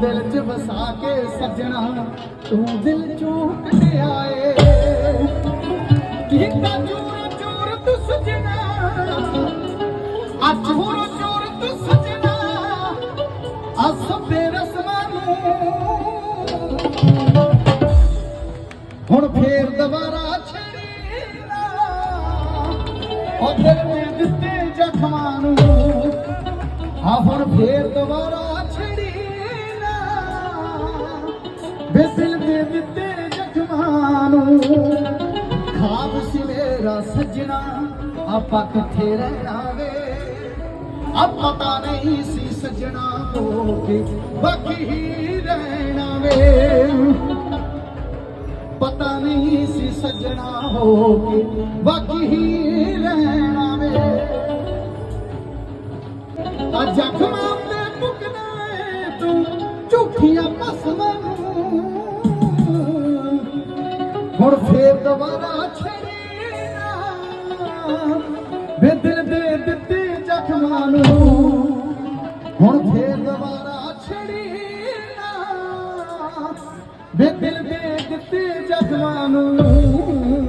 ਦਿਲ 'ਚ ਵਸਾ ਕੇ ਸੱਜਣਾ, ਤੂੰ ਦਿਲ ਚੋਂ ਕੱਢਿਆਏ ਕੀਤਾ ਚੋਰ ਚੋਰ ਤੂੰ ਸੱਜਣਾ ਆ ਚੋਰ ਚੋਰ ਤੂੰ ਸੱਜਣਾ ਆ ਸਭੇ ਰਸਮਾਂ ਨੂੰ। ਹੁਣ ਫੇਰ ਦੁਬਾਰਾ ਛੜੀ ਉਹ ਦਿਲ ਨੇ ਦਿੱਤੇ ਜ਼ਖਮਾਂ ਨੂੰ। ਆ ਹੁਣ ਫੇਰ ਦੁਬਾਰਾ ਵੇ ਦਿਲ ਦੇ ਦਿੱਤੇ ਜ਼ਖਮਾਂ ਨੂੰ। ਖਾਬ ਸੀ ਮੇਰਾ ਸੱਜਣਾ, ਆਪਾਂ ਕਿੱਥੇ ਰਹਿਣਾ ਵੇ ਆ ਪਤਾ ਨਹੀਂ ਸੀ ਸੱਜਣਾ ਹੋ ਕੇ ਬਾਕੀ ਹੀ ਰਹਿਣਾ ਵੇ ਪਤਾ ਨਹੀਂ ਸੀ ਸੱਜਣਾ ਹੋ ਕੇ ਬਾਕੀ ਹੀ ਰਹਿਣਾ ਵੇ ਆ ਜ਼ਖਮਾਂ ਤੇ ਮੁਕਦਾ ਝੂਠੀਆਂ ਪਸਮਾਂ ਹੁਣ ਫੇਰ ਦੁਬਾਰਾ ਛੜੀ ਵੇ ਦਿਲ ਦੇ ਦਿੱਤੇ ਜ਼ਖਮਾਂ ਨੂੰ। ਹੁਣ ਫੇਰ ਦੁਬਾਰਾ ਛੜੀ ਨਾ। ਵੇ ਦਿਲ ਦੇ ਦਿੱਤੇ ਜ਼ਖਮਾਂ ਨੂੰ।